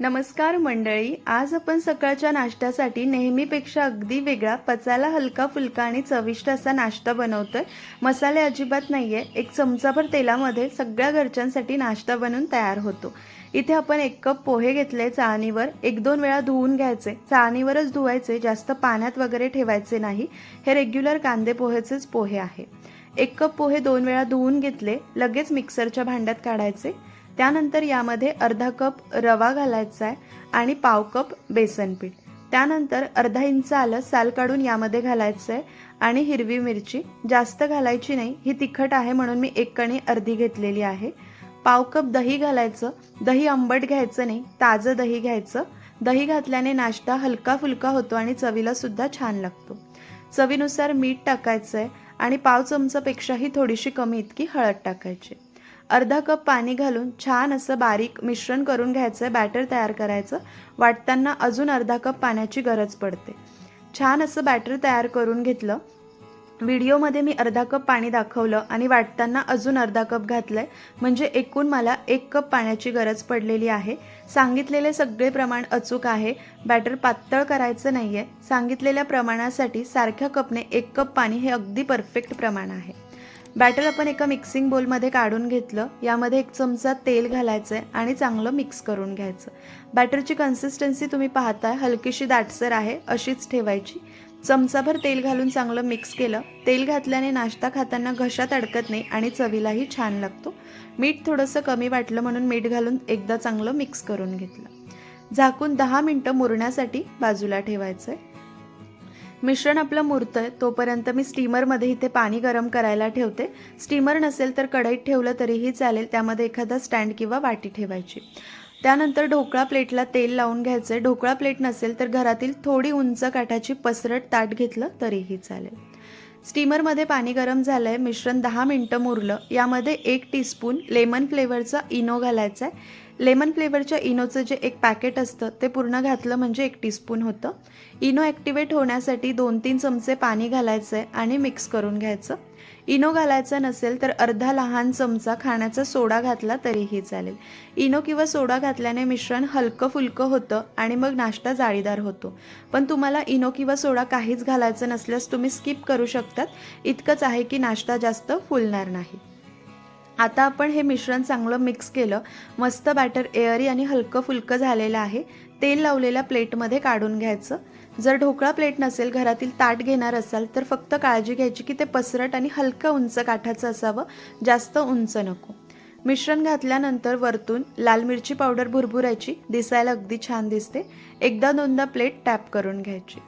नमस्कार मंडळी आज आपण सकाळच्या नाश्त्यासाठी नेहमीपेक्षा अगदी वेगळा पचायला हलका फुलका आणि चविष्ट असा नाश्ता बनवतोय. मसाले अजिबात नाही आहे एक चमचाभर तेलामध्ये सगळ्या घरच्यांसाठी नाश्ता बनवून तयार होतो. इथे आपण एक कप पोहे घेतले चाळणीवर एक दोन वेळा धुवून घ्यायचे. चाळणीवरच धुवायचे जास्त पाण्यात वगैरे ठेवायचे नाही. हे रेग्युलर कांदे पोहेचेच पोहे आहे. एक कप पोहे दोन वेळा धुवून घेतले लगेच मिक्सरच्या भांड्यात काढायचे. त्यानंतर यामध्ये अर्धा कप रवा घालायचा आहे आणि पाव कप बेसन पीठ. त्यानंतर अर्धा इंच आलं साल काढून यामध्ये घालायचं आहे आणि हिरवी मिरची. जास्त घालायची नाही ही तिखट आहे म्हणून मी एक कणी अर्धी घेतलेली आहे. पाव कप दही घालायचं. दही आंबट घ्यायचं नाही ताजं दही घ्यायचं. दही घातल्याने नाश्ता हलका फुलका होतो आणि चवीला सुद्धा छान लागतो. चवीनुसार मीठ टाकायचं आहे आणि पाव चमचापेक्षाही थोडीशी कमी इतकी हळद टाकायची. अर्धा कप पाणी घालून छान असं बारीक मिश्रण करून घ्यायचं बॅटर तयार करायचं. वाटताना अजून अर्धा कप पाण्याची गरज पडते. छान असं बॅटर तयार करून घेतलं. व्हिडिओमध्ये मी अर्धा कप पाणी दाखवलं आणि वाटताना अजून अर्धा कप घातलं आहे म्हणजे एकूण मला एक कप पाण्याची गरज पडलेली आहे. सांगितलेले सगळे प्रमाण अचूक आहे. बॅटर पातळ करायचं नाही आहे सांगितलेल्या प्रमाणासाठी सारख्या कपने एक कप पाणी हे अगदी परफेक्ट प्रमाण आहे. बॅटर आपण एका मिक्सिंग बोलमध्ये काढून घेतलं. यामध्ये एक चमचा तेल घालायचं आहे आणि चांगलं मिक्स करून घ्यायचं. बॅटरची कन्सिस्टन्सी तुम्ही पाहताय. हलकीशी दाटसर आहे अशीच ठेवायची. चमचाभर तेल घालून चांगलं मिक्स केलं. तेल घातल्याने नाश्ता खाताना घशात अडकत नाही आणि चवीलाही छान लागतो. मीठ थोडंसं कमी वाटलं म्हणून मीठ घालून एकदा चांगलं मिक्स करून घेतलं. झाकून दहा मिनटं मुरण्यासाठी बाजूला ठेवायचं आहे मिश्रण आपलं मुरतं आहे तोपर्यंत मी स्टीमरमध्ये इथे पाणी गरम करायला ठेवते. स्टीमर नसेल तर कढईत ठेवलं तरीही चालेल त्यामध्ये एखादा स्टँड किंवा वाटी ठेवायची. त्यानंतर ढोकळा प्लेटला तेल लावून घ्यायचं आहे ढोकळा प्लेट नसेल तर घरातील थोडी उंच काठाची पसरट ताट घेतलं तरीही चालेल. स्टीमरमध्ये पाणी गरम झालं आहे मिश्रण दहा मिनटं मुरलं. यामध्ये एक टीस्पून लेमन फ्लेवरचा इनो घालायचा आहे लेमन फ्लेवरच्या इनोचं जे एक पॅकेट असतं ते पूर्ण घातलं म्हणजे एक टीस्पून होतं. इनो ॲक्टिवेट होण्यासाठी दोन तीन चमचे पाणी घालायचं आहे आणि मिक्स करून घ्यायचं. इनो घालायचा नसेल तर अर्धा लहान चमचा खाण्याचा सोडा घातला तरीही चालेल. इनो किंवा सोडा घातल्याने मिश्रण हलकं फुलकं होतं आणि मग नाश्ता जाळीदार होतो. पण तुम्हाला इनो किंवा सोडा काहीच घालायचं नसल्यास तुम्ही स्किप करू शकतात. इतकंच आहे की नाश्ता जास्त फुलणार नाही. आता आपण हे मिश्रण चांगलं मिक्स केलं मस्त बॅटर एअरी आणि हलकं फुलकं झालेलं आहे. तेल लावलेल्या प्लेटमध्ये काढून घ्यायचं. जर ढोकळा प्लेट नसेल घरातील ताट घेणार असाल तर फक्त काळजी घ्यायची की ते पसरट आणि हलकं उंच काठाचं असावं. जास्त उंच नको. मिश्रण घातल्यानंतर वरतून लाल मिरची पावडर भुरभुरायची दिसायला अगदी छान दिसते. एकदा दोनदा प्लेट टॅप करून घ्यायची.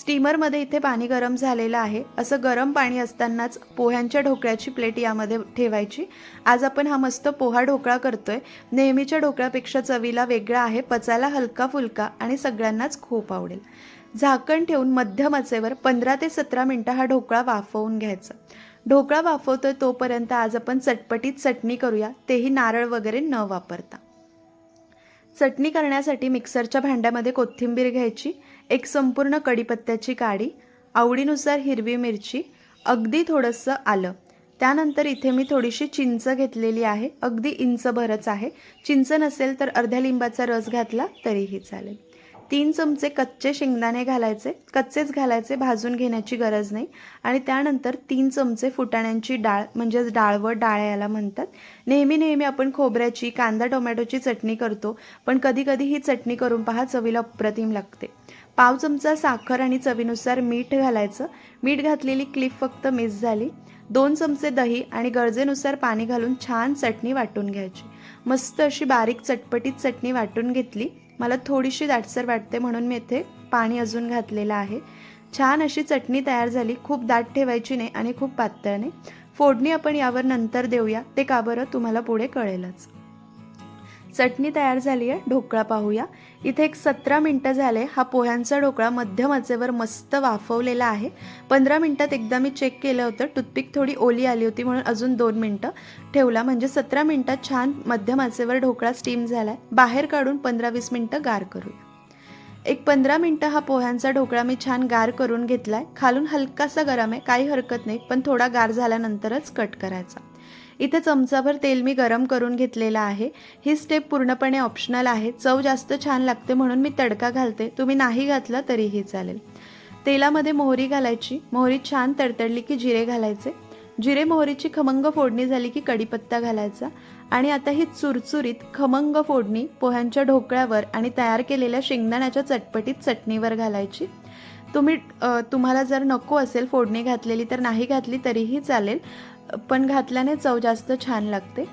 स्टीमरमध्ये इथे पाणी गरम झालेलं आहे. असं गरम पाणी असतानाच पोह्यांच्या ढोकळ्याची प्लेट यामध्ये ठेवायची. आज आपण हा मस्त पोहा ढोकळा करतोय. नेहमीच्या ढोकळ्यापेक्षा चवीला वेगळा आहे. पचायला हलका फुलका आणि सगळ्यांनाच खूप आवडेल. झाकण ठेवून मध्यम आचेवर पंधरा ते सतरा मिनटं हा ढोकळा वाफवून घ्यायचा. ढोकळा वाफवतोय तोपर्यंत आज आपण चटपटीत चटणी करूया. तेही नारळ वगैरे न वापरता. चटणी करण्यासाठी मिक्सरच्या भांड्यामध्ये कोथिंबीर घ्यायची. एक संपूर्ण कढीपत्त्याची काडी आवडीनुसार हिरवी मिरची अगदी थोडंसं आलं. त्यानंतर इथे मी थोडीशी चिंच घेतलेली आहे. अगदी इंचभरच आहे. चिंच नसेल तर अर्ध्या लिंबाचा रस घातला तरीही चालेल. तीन चमचे कच्चे शेंगदाणे घालायचे. कच्चेच घालायचे भाजून घेण्याची गरज नाही. आणि त्यानंतर तीन चमचे फुटाण्यांची डाळ म्हणजेच डाळवट डाळ याला म्हणतात. नेहमी नेहमी आपण खोबऱ्याची कांदा टोमॅटोची चटणी करतो पण कधीकधी ही चटणी करून पहा चवीला अप्रतिम लागते. पाव चमचा साखर आणि चवीनुसार मीठ घालायचं. मीठ घातलेली क्लिप फक्त मिस झाली. दोन चमचे दही आणि गरजेनुसार पाणी घालून छान चटणी वाटून घ्यायची. मस्त अशी बारीक चटपटीत चटणी वाटून घेतली. मला थोडीशी दाटसर वाटते म्हणून मी इथे पाणी अजून घातलेलं आहे. छान अशी चटणी तयार झाली. खूप दाट ठेवायची नाही आणि खूप पातळ नाही. फोडणी आपण यावर नंतर देऊया. ते का बरं तुम्हाला पुढे कळेलच. चटणी तयार झाली आहे ढोकळा पाहूया. इथे एक सतरा मिनटं झाले हा पोह्यांचा ढोकळा मध्यम आचेवर मस्त वाफवलेला आहे. पंधरा मिनटात एकदा मी चेक केलं होतं टूथपिक थोडी ओली आली होती म्हणून अजून दोन मिनटं ठेवला. म्हणजे सतरा मिनटात छान मध्यम आचेवर ढोकळा स्टीम झाला आहे बाहेर काढून पंधरा वीस मिनटं गार करूया. एक पंधरा मिनटं हा पोह्यांचा ढोकळा मी छान गार करून घेतला आहे खालून हलकासा गरम आहे काही हरकत नाही पण थोडा गार झाल्यानंतरच कट करायचा. इथे चमचाभर तेल मी गरम करून घेतलेलं आहे. ही स्टेप पूर्णपणे ऑप्शनल आहे. चव जास्त छान लागते म्हणून मी तडका घालते. तुम्ही नाही घातला तरीही चालेल. तेलामध्ये मोहरी घालायची. मोहरी छान तडतडली की जिरे घालायचे. जिरे मोहरीची खमंग फोडणी झाली की कढीपत्ता घालायचा. आणि आता ही चुरचुरीत खमंग फोडणी पोह्यांच्या ढोकळ्यावर आणि तयार केलेल्या शेंगदाण्याच्या चटपटीत चटणीवर घालायची. तुम्ही तुम्हाला जर नको असेल फोडणी घातलेली तर नाही घातली तरीही चालेल पण घातल्याने चव जास्त छान लागते.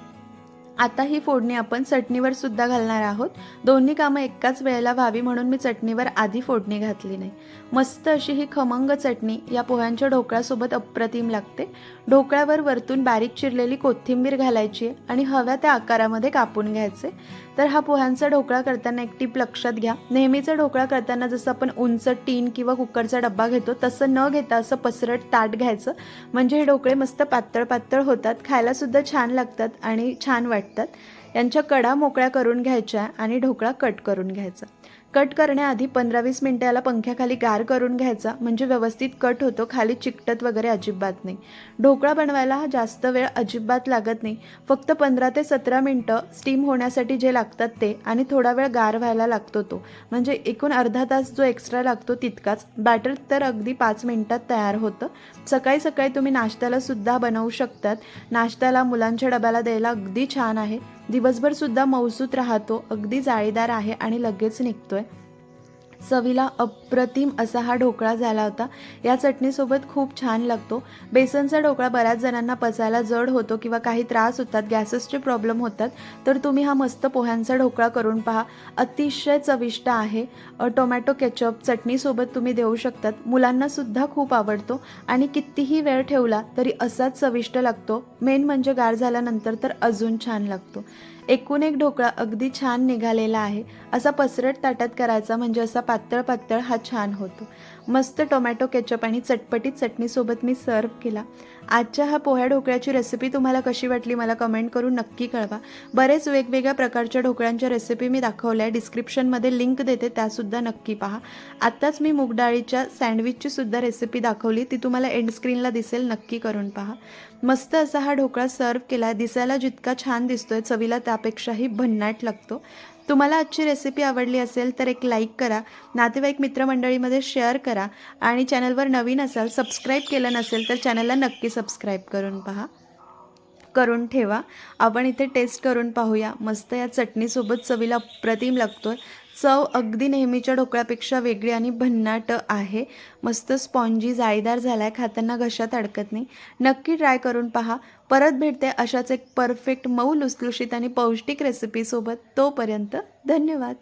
आता ही फोडणी आपण चटणीवर सुद्धा घालणार आहोत. दोन्ही कामं एकाच वेळेला व्हावी म्हणून मी चटणीवर आधी फोडणी घातली नाही. मस्त अशी ही खमंग चटणी या पोह्यांच्या ढोकळ्यासोबत अप्रतिम लागते. ढोकळ्यावर वरतून बारीक चिरलेली कोथिंबीर घालायची आहे आणि हव्या त्या आकारामध्ये कापून घ्यायचे. तर हा पोह्यांचा ढोकळा करताना एक टीप लक्षात घ्या. नेहमीचा ढोकळा करताना जसं आपण उंच टीन किंवा कुकरचा डब्बा घेतो तसं न घेता असं पसरट ताट घ्यायचं. म्हणजे हे ढोकळे मस्त पातळ पातळ होतात खायला सुद्धा छान लागतात आणि छान वाटतं लागतात यांच्या कडा मोकळ्या करून घ्यायच्या आणि ढोकळा कट करून घ्यायचा. कट करण्याआधी पंधरा वीस मिनटं याला पंख्याखाली गार करून घ्यायचा. म्हणजे व्यवस्थित कट होतो खाली चिकटत वगैरे अजिबात नाही. ढोकळा बनवायला हा जास्त वेळ अजिबात लागत नाही. फक्त पंधरा ते सतरा मिनटं स्टीम होण्यासाठी जे लागतात ते आणि थोडा वेळ गार व्हायला लागतो तो. म्हणजे एकूण अर्धा तास जो एक्स्ट्रा लागतो तितकाच. बॅटर तर अगदी पाच मिनटात तयार होतं. सकाळी सकाळी तुम्ही नाश्त्याला सुद्धा बनवू शकतात. नाश्त्याला मुलांच्या डब्याला द्यायला अगदी छान आहे. दिवसभर सुद्धा मौसूत राहतो अगदी जाळीदार आहे आणि लगेच निघतोय. चवीला अप्रतिम असा हा ढोकळा झाला होता. या चटणीसोबत खूप छान लागतो. बेसनचा ढोकळा बऱ्याच जणांना पचायला जड होतो किंवा काही त्रास होतात गॅसेसचे प्रॉब्लेम होतात तर तुम्ही हा मस्त पोह्यांचा ढोकळा करून पहा. अतिशय चविष्ट आहे. टोमॅटो केचप चटणीसोबत तुम्ही देऊ शकतात. मुलांनासुद्धा खूप आवडतो. आणि कितीही वेळ ठेवला तरी असाच चविष्ट लागतो. मेन म्हणजे गार झाल्यानंतर तर अजून छान लागतो. एकूण एक ढोकळा अगदी छान निघालेला आहे. असा पसरट ताटात करायचा म्हणजे असा पातळ पातळ हा छान होतो. मस्त टोमॅटो केचप आणि चटपटीत चटणीसोबत मी सर्व केला. आजच्या हा पोह्या ढोकळ्याची रेसिपी तुम्हाला कशी वाटली मला कमेंट करून नक्की कळवा. बरेच वेगवेगळ्या प्रकारच्या ढोकळ्यांच्या रेसिपी मी दाखवल्या आहे. डिस्क्रिप्शनमध्ये लिंक देते त्यासुद्धा नक्की पहा. आत्ताच मी मूगडाळीच्या सँडविचची सुद्धा रेसिपी दाखवली. ती तुम्हाला एंड स्क्रीनला दिसेल नक्की करून पहा. मस्त असा हा ढोकळा सर्व केला दिसायला जितका छान दिसतोय चवीला त्यापेक्षाही भन्नाट लागतो. तुम्हाला आजची रेसिपी आवडली असेल तर एक लाईक करा नातेवाईक मित्रमंडळीमध्ये शेअर करा आणि चॅनलवर नवीन असाल सबस्क्राईब केलं नसेल तर चॅनलला नक्की सबस्क्राईब करून पहा. करून ठेवा. आपण इथे टेस्ट करून पाहूया. मस्त या चटणीसोबत चवीला अप्रतिम लागतो चव अगदी नेहमीच्या ढोकळ्यापेक्षा वेगळी आणि भन्नाट आहे. मस्त स्पॉन्जी जाळीदार झाला आहे खाताना घशात अडकत नाही. नक्की ट्राय करून पहा. परत भेटते अशाच एक परफेक्ट मऊ लुसलुशीत आणि पौष्टिक रेसिपीसोबत तोपर्यंत धन्यवाद.